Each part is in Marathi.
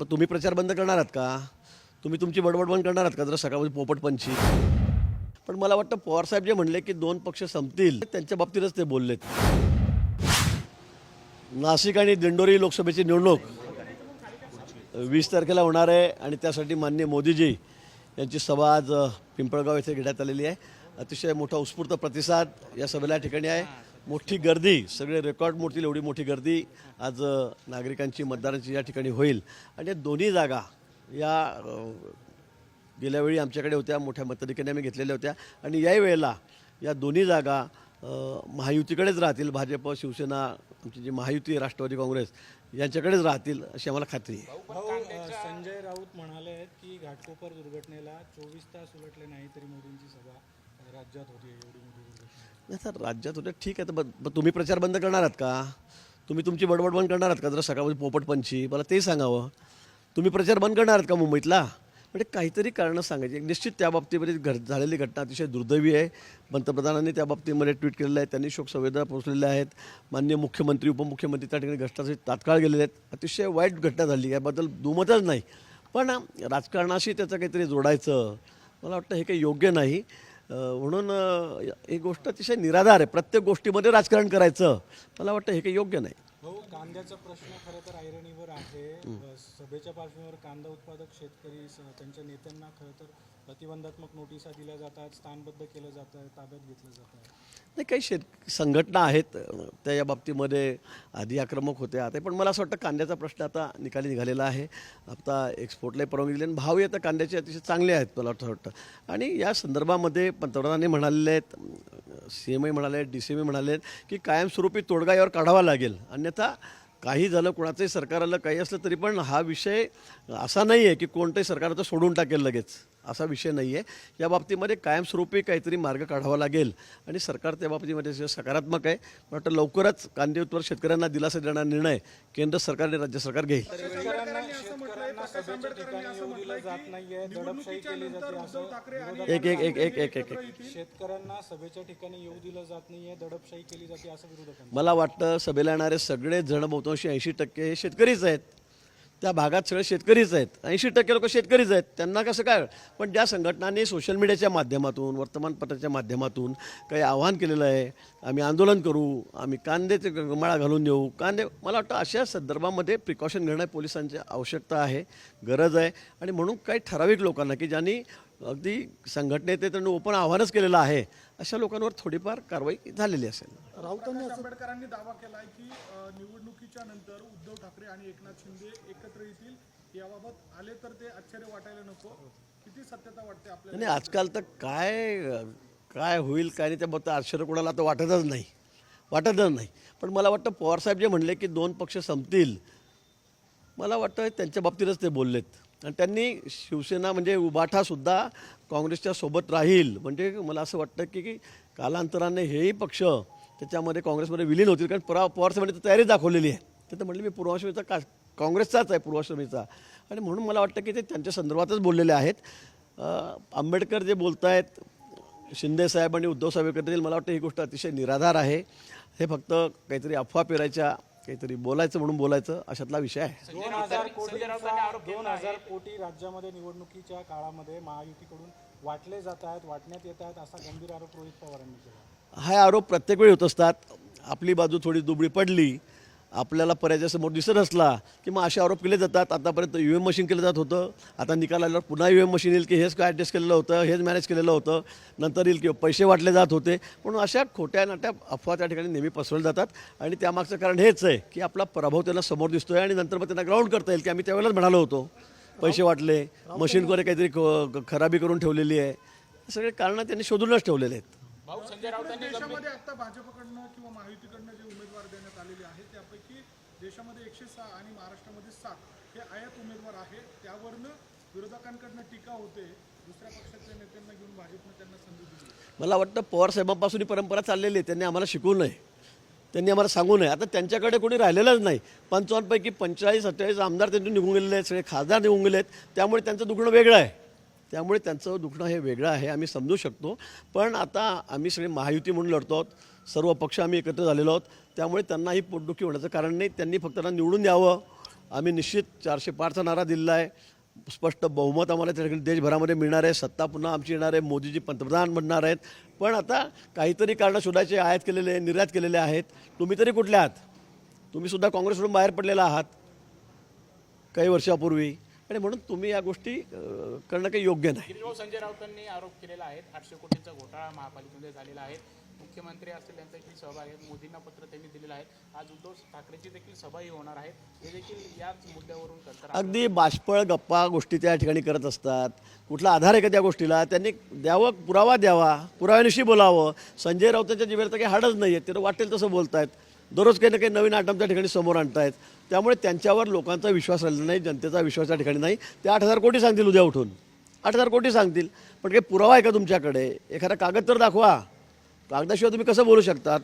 मग तुम्ही प्रचार बंद करणार आहात का? तुम्ही तुमची बडबड बंद करणार आहात का? जरा सकाळमध्ये पोपटपंची पण मला वाटतं पवारसाहेब जे म्हणले की दोन पक्ष संपतील त्यांच्या बाबतीतच ते बोललेत. नाशिक आणि दिंडोरी लोकसभेची निवडणूक वीस तारखेला होणार आहे आणि त्यासाठी माननीय मोदीजी यांची सभा आज पिंपळगाव येथे घेण्यात आलेली आहे. अतिशय मोठा उत्स्फूर्त प्रतिसाद या सभेला ठिकाणी आहे. मोठी गर्दी सगळे रेकॉर्ड मोडतील एवढी मोठी गर्दी आज नागरिकांची मतदारांची या ठिकाणी होईल. आणि या दोन्ही जागा या गेल्या वेळी आमच्याकडे होत्या मोठ्या मताधिकाने आम्ही घेतलेल्या होत्या. आणि याही वेळेला या दोन्ही जागा महायुतीकडेच राहतील. भाजप शिवसेना आमची जी महायुती आहे, राष्ट्रवादी काँग्रेस यांच्याकडेच राहतील अशी आम्हाला खात्री आहे. संजय राऊत म्हणाले आहेत की घाटकोपर दुर्घटनेला चोवीस तास उलटले नाही तरी मोदींची सभा राज्यात होती एवढी मोठी दुर्घटना. नाही सर राज्यात उद्या ठीक आहे तर ब- तुम्ही प्रचार बंद करणार आहात का? तुम्ही तुमची बडबड बंद करणार आहात का? जरा सकाळमध्ये पोपटपंची मला ते सांगावं. तुम्ही प्रचार बंद करणार आहात का मुंबईतला? म्हणजे काहीतरी कारणं सांगायची. एक निश्चित त्या बाबतीमध्ये घड झालेली घटना अतिशय दुर्दैवी आहे. पंतप्रधानांनी त्या बाबतीमध्ये ट्विट केलेलं आहे. त्यांनी शोकसंवेदना पोहोचलेल्या आहेत. मान्य मुख्यमंत्री उपमुख्यमंत्री त्या ठिकाणी घटनासाठी तात्काळ गेलेले आहेत. अतिशय वाईट घटना झाली. याबद्दल दुमतच नाही. पण राजकारणाशी त्याचं काहीतरी जोडायचं मला वाटतं हे काही योग्य नाही. म्हणून ही गोष्ट अतिशय निराधार आहे. प्रत्येक गोष्टीमध्ये राजकारण करायचं. मला वाटतं हे काही योग्य नाही. कांद्याचा प्रश्न खरं तर ऐरणीवर आहे. सभेच्या पार्श्वभूमीवर कांदा उत्पादक शेतकरी त्यांच्या नेत्यांना खरं तर प्रतिबंधात्मक नोटिसा दिल्या जातात स्थानबद्ध केलं जातं ताब्यात घेतलं जातं नाही काही शेत संघटना आहेत त्या या बाबतीमध्ये आधी आक्रमक होत्या. आता पण मला असं वाटतं कांद्याचा प्रश्न आता निकाली निघालेला आहे. आता एक्सपोर्टलाही परवानगी दिली आणि भावही आता कांद्याचे अतिशय चांगले आहेत मला असं वाटतं. आणि या संदर्भामध्ये पंतप्रधानांनी म्हणालेले आहेत सी एम आय म्हणाले डी सी एम म्हणाले आहेत की कायमस्वरूपी तोडगा यावर काढावा लागेल. अन्यथा काही झालं कोणाचंही सरकार आलं काही असलं तरी पण हा विषय असा नाही आहे की कोणतंही सरकार आता सोडून टाकेल लगेच. असा विषय नाही आहे या बाबतीमध्ये कायमस्वरूपी काहीतरी मार्ग काढावा लागेल. आणि सरकार त्या बाबतीमध्ये जे सकारात्मक आहे मला वाटतं लवकरच कांदे उत्पादक शेतकऱ्यांना दिलासा देणारा निर्णय केंद्र सरकार आणि राज्य सरकार घेईल. एक एक एक एक एक एक शेतकऱ्यांना सभेच्या ठिकाणी येऊ दिलं जात नाहीये दडपशाही केली जाते असं मला वाटतं सभेला येणारे सगळे जण बहुतांशी ऐंशी टक्के हे शेतकरीच आहेत. त्या भागात सगळे शेतकरीच आहेत. ऐंशी टक्के लोक शेतकरीच आहेत. त्यांना कसं काय? पण ज्या संघटनांनी सोशल मीडियाच्या माध्यमातून वर्तमानपत्राच्या माध्यमातून काही आव्हान केलेलं आहे आम्ही आंदोलन करू आम्ही कांद्याचे माळा घालून देऊ. कांदे मला वाटतं अशा संदर्भामध्ये प्रिकॉशन घेणं पोलिसांची आवश्यकता आहे गरज आहे. आणि म्हणून काही ठराविक लोकांना की ज्यांनी अगदी संघटनेत त्यांनी ओपन आव्हानच केलेलं आहे अशा लोकांवर थोडीफार कारवाई झालेली असेल. प्रकाश आंबेडकरांनी दावा केलाय की निवडणुकीच्या नंतर उद्धव ठाकरे आणि एकनाथ शिंदे एकत्र येतील. याबाबत आले तर ते आश्चर्य वाटायला नको. किती सत्यता वाटते आपल्याला? आणि आजकाल तर काय काय होईल काय नाही त्याबद्दल आश्चर्य कोणाला तर वाटतच नाही. वाटतच नाही. पण मला वाटतं पवारसाहेब जे म्हणले की दोन पक्ष संपतील मला वाटतं त्यांच्या बाबतीतच ते बोललेत. त्यांनी शिवसेना म्हणजे उबाठासुद्धा काँग्रेसच्या सोबत राहील. म्हणजे मला असं वाटतं की की कालांतराने हेही पक्ष त्याच्यामध्ये काँग्रेसमध्ये विलीन होतील. कारण परा पवारसाहेबांनी तर तयारी दाखवलेली आहे. तर म्हटलं मी पूर्वाश्रमीचा का काँग्रेसचाच आहे पूर्वाश्रमीचा. आणि म्हणून मला वाटतं की ते त्यांच्या संदर्भातच बोललेले आहेत. आंबेडकर जे बोलत आहेत शिंदे साहेब आणि उद्धव साहेब एकत्र मला वाटतं ही गोष्ट अतिशय निराधार आहे. हे फक्त काहीतरी अफवा पेरायच्या काहीतरी बोलायचं म्हणून बोलायचं अशातला विषय आहे. दोन हजार कोटीचा दोन हजार कोटी राज्यामध्ये निवडणुकीच्या काळामध्ये महायुतीकडून वाटले जात आहेत वाटण्यात येत आहेत असा गंभीर आरोप रोहित पवारांनी केला. हा आरोप प्रत्येक वेळी होत असतात. आपली बाजू थोडी दुबळी पडली आपल्याला पर्याय समोर दिसत असला की मग असे आरोप केले जातात. आतापर्यंत यू एम मशीन केलं जात होतं. आता निकाल आल्यावर पुन्हा यू एम मशीन येईल की हेच काय ॲडजस्ट केलेलं होतं हेच मॅनेज केलेलं होतं. नंतर येईल की पैसे वाटले जात होते. म्हणून अशा खोट्या नाट्या अफवा त्या ठिकाणी नेहमी पसरवल्या जातात. आणि त्यामागचं कारण हेच आहे की आपला पराभव त्यांना समोर दिसतोय आणि नंतर मग त्यांना ग्राउंड करता येईल की आम्ही त्यावेळेलाच म्हणालो होतो. पैसे वाटले मशीनवर काहीतरी ख- खराबी करून ठेवलेली आहे. हे सगळे कारणं त्यांनी शोधूनच ठेवलेले आहेत. देशामध्ये आता भाजपकडनं किंवा महायुतीकडनं जे उमेदवार देण्यात आलेले आहेत त्यापैकी देशामध्ये एकशे सहा आणि महाराष्ट्रामध्ये सात हे आयात उमेदवार आहे. त्यावरनं विरोधकांकडनं टीका होते. दुसऱ्या पक्षाच्या नेत्यांना घेऊन भाजपनं त्यांना संधी दिली. मला वाटतं पवार साहेबांपासून ही परंपरा चाललेली आहे. त्यांनी आम्हाला शिकवू नये. त्यांनी आम्हाला सांगू नये. आता त्यांच्याकडे कोणी राहिलेलंच नाही. पंचावन्नपैकी पंचेचाळीस अठ्ठेचाळीस आमदार त्यांचे निघून गेलेले आहेत. सगळे खासदार निघून गेले आहेत त्यामुळे त्यांचं दुखणं वेगळं आहे. त्यामुळे त्यांचं दुखणं हे वेगळं आहे. आम्ही समजू शकतो. पण आता आम्ही सगळे महायुती म्हणून लढतो आहोत. सर्व पक्ष आम्ही एकत्र झालेलो आहोत. त्यामुळे त्यांना ही पोटदुखी होण्याचं कारण नाही. त्यांनी फक्त त्यांना निवडून द्यावं. आम्ही निश्चित चारशे पाचचा नारा दिलेला आहे. स्पष्ट बहुमत आम्हाला त्या ठिकाणी देशभरामध्ये मिळणार आहे. सत्ता पुन्हा आमची येणार आहे. मोदीजी पंतप्रधान बनणार आहेत. पण आता काहीतरी कारणं शोधायचे आयात केलेले निर्यात केलेले आहेत. तुम्ही तरी कुठले आहात? तुम्ही सुद्धा काँग्रेसकडून बाहेर पडलेला आहात काही वर्षापूर्वी. आणि म्हणून तुम्ही या गोष्टी करणं काही योग्य नाही. संजय राऊतांनी आरोप केलेला आहे. आठशे कोटींचा घोटाळा महापालिकेमध्ये झालेला आहे. मुख्यमंत्री असतील त्यांचा देखील सहभाग आहे मोदींना पत्र त्यांनी दिलेलं आहे. आज उद्धव ठाकरेची देखील सभाही होणार आहे. हे देखील याच मुद्द्यावरून करतात. अगदी बाष्पळ गप्पा गोष्टी त्या ठिकाणी करत असतात. कुठला आधार आहे का त्या गोष्टीला? त्यांनी द्यावं पुरावा द्यावा. पुराव्यानिशी बोलावं. संजय राऊतांच्या जिभेला तर काही हाडच नाही आहे ते वाटेल तसं बोलतायत. दररोज काही ना काही नवीन आटम त्या ठिकाणी समोर आणतायत. त्यामुळे त्यांच्यावर लोकांचा विश्वास राहिला नाही जनतेचा विश्वास त्या ठिकाणी नाही. ते आठ हजार कोटी सांगतील उद्या उठून. आठ हजार कोटी सांगतील. पण काही पुरावा आहे का तुमच्याकडे? एखादा कागद तर दाखवा. कागदाशिवाय तुम्ही कसं बोलू शकतात?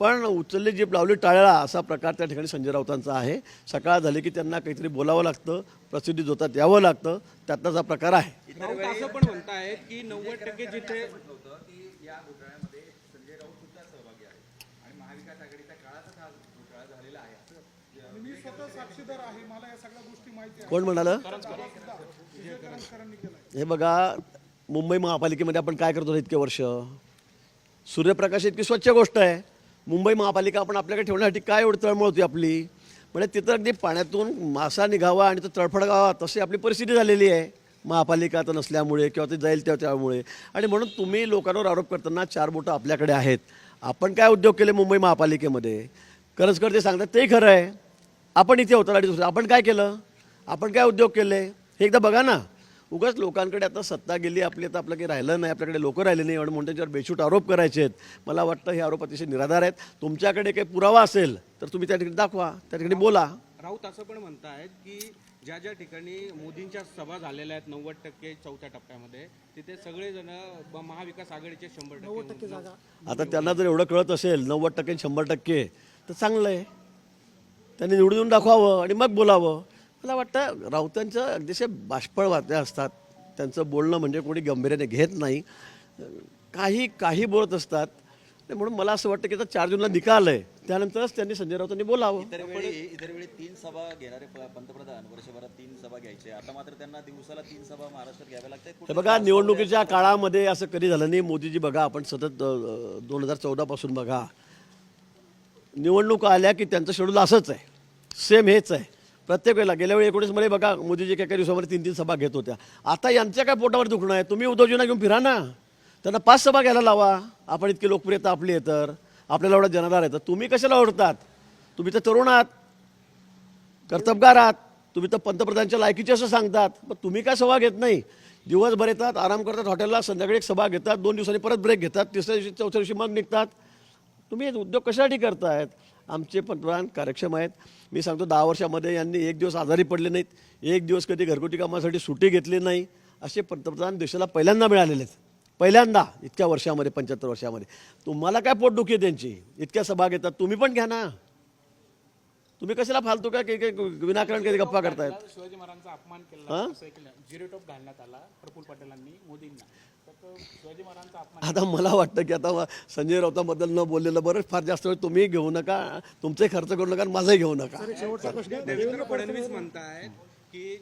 पण उचलली जीप लावली टाळला असा प्रकार त्या ठिकाणी संजय राऊतांचा आहे. सकाळ झाली की त्यांना काहीतरी बोलावं लागतं प्रसिद्धी जोतात यावं लागतं. त्यातलाच हा प्रकार आहे. असं पण म्हणतायत की नव्वद टक्के जिथे आणि मी स्वतः साक्षीदार आहे. मला या सगळ्या गोष्टी माहिती आहे कोण म्हणालं? हे बघा मुंबई महापालिकेमध्ये आपण काय करतो इतके वर्ष? सूर्यप्रकाश इतकी स्वच्छ गोष्ट आहे. मुंबई महापालिका आपण आपल्याकडे ठेवण्यासाठी काय एवढी तळमळ होती आपली? म्हणजे तिथं अगदी पाण्यातून मासा निघावा आणि तो तळफडगावा तशी आपली परिस्थिती झालेली आहे. महापालिका आता नसल्यामुळे किंवा ते जाईल त्या त्यामुळे. आणि म्हणून तुम्ही लोकांवर आरोप करताना चार बोटं आपल्याकडे आहेत. आपण काय उद्योग केले मुंबई महापालिकेमध्ये? करजकर ते सांगतात तेही खरं आहे. आपण इथे होतो अडीच आपण काय केलं? आपण काय उद्योग केले? हे एकदा बघा ना. उगाच लोकांकडे आता सत्ता गेली आपली आता आपलं काही राहिलं नाही आपल्याकडे लोक राहिले नाही आणि म्हणून त्यांच्यावर बेछूट आरोप करायचे आहेत. मला वाटतं हे आरोप अतिशय निराधार आहेत. तुमच्याकडे काही पुरावा असेल तर तुम्ही त्या ठिकाणी दाखवा त्या ठिकाणी बोला. राऊत असं पण म्हणतायत की ज्या ज्या ठिकाणी मोदींच्या सभा झालेल्या आहेत नव्वद टक्के चौथ्या टप्प्यामध्ये तिथे सगळेजण महाविकास आघाडीचे शंभर टक्के आता त्यांना जर एवढं कळत असेल नव्वद टक्के शंभर टक्के तर चांगलं आहे त्यांनी निवडून दाखवावं आणि मग बोलावं. मला वाटतं राऊतांचं अतिशय बाष्पळ वाद्य असतात. त्यांचं बोलणं म्हणजे कोणी गंभीर्याने घेत नाही. काही काही बोलत असतात. म्हणून मला असं वाटतं की आता चार जूनला निकाल आहे. त्यानंतरच त्यांनी संजय राऊतांनी बोलावं. इतर वेळी इतर वेळी तीन सभा घेणारे पंतप्रधान. वर्षभरात तीन सभा घ्यायचे. आता मात्र त्यांना दिवसाला तीन सभा महाराष्ट्रात घ्याव्या लागतात. हे बघा निवडणुकीच्या काळामध्ये असं कधी झालं नाही. मोदीजी बघा आपण सतत दोन हजार चौदापासून बघा. निवडणुका आल्या की त्यांचं शेड्यूल असंच आहे. सेम हेच आहे. प्रत्येक वेळेला गेल्या वेळी एकोणीसमध्ये बघा मोदीजी एका एका दिवसामध्ये तीन तीन सभा घेत होत्या. आता यांच्या काय पोटावर दुखणं आहे? तुम्ही उद्धवजींना घेऊन फिरा ना. त्यांना पाच सभा घ्यायला लावा. आपण इतकी लोकप्रियता आपली आहे तर. आपल्याला एवढा जनाधार आहे तर. तुम्ही कशाला ओढतात? तुम्ही तर तरुण आहात. कर्तबगार आहात. तुम्ही तर पंतप्रधानच्या लायकीचे असं सांगतात. पण तुम्ही काय सभा घेत नाही? दिवसभर येतात आराम करतात हॉटेलला संध्याकाळी एक सभा घेतात दोन दिवसांनी परत ब्रेक घेतात तिसऱ्या दिवशी चौथ्या दिवशी मग निघतात. तुम्ही उद्योग कशासाठी करतायत? आमचे पंतप्रधान कार्यक्षम आहेत. मी सांगतो दहा वर्षामध्ये यांनी एक दिवस आजारी पडले नाहीत. एक दिवस कधी घरगुती कामासाठी सुट्टी घेतली नाही. असे पंतप्रधान देशाला पहिल्यांदा मिळालेले आहेत. पहिल्यांदा इतक्या वर्षामध्ये पंच्याहत्तर वर्षामध्ये. तुम्हाला काय पोटदुखी आहे त्यांची? इतक्या सभा घेतात तुम्ही पण घ्या ना. तुम्ही कशाला फालतू काय काही- काही विनाकारण काही गप्पा करतायत? शिवाजी महाराजांचा अपमान केला घालण्यात आला प्रफुल्ल पटेलांनी मोदींना. आता मला वाटतं की आता संजय राऊताबद्दल न बोललेलं बरंच फार जास्त वेळ तुम्ही घेऊ नका तुमचे खर्च करू नका आणि माझाही घेऊ नका. देवेंद्र फडणवीस म्हणतायत की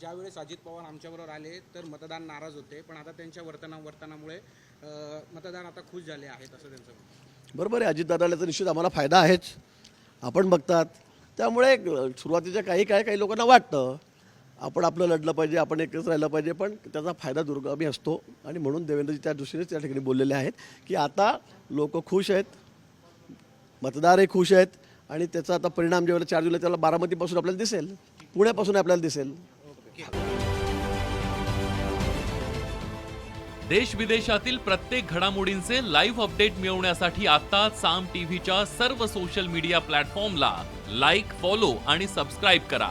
ज्यावेळेस अजित पवार आमच्याबरोबर आले तर मतदान नाराज होते. पण आता त्यांच्या वर्तना वर्तनामुळे मतदान आता खुश झाले आहेत असं त्यांचं. बरोबर आहे अजितदादाला तर निश्चित आम्हाला फायदा आहेच. आपण बघतात. त्यामुळे सुरुवातीच्या काही काय काही लोकांना वाटतं आपण आपलं लढलं पाहिजे आपण एकच राहिलं पाहिजे पण त्याचा फायदा दुर्गामी असतो. आणि म्हणून देवेंद्रजी त्या दृष्टीनेच त्या ठिकाणी बोललेले आहेत की आता लोक खुश आहेत मतदारही खुश आहेत आणि त्याचा आता परिणाम जेव्हा चार जुलै त्याला बारामतीपासून आपल्याला दिसेल पुण्यापासून आपल्याला दिसेल. देश विदेशातील प्रत्येक घडामोडींचे लाईव्ह अपडेट मिळवण्यासाठी आता साम टीव्हीच्या सर्व सोशल मीडिया प्लॅटफॉर्मला लाईक फॉलो आणि सबस्क्राईब करा.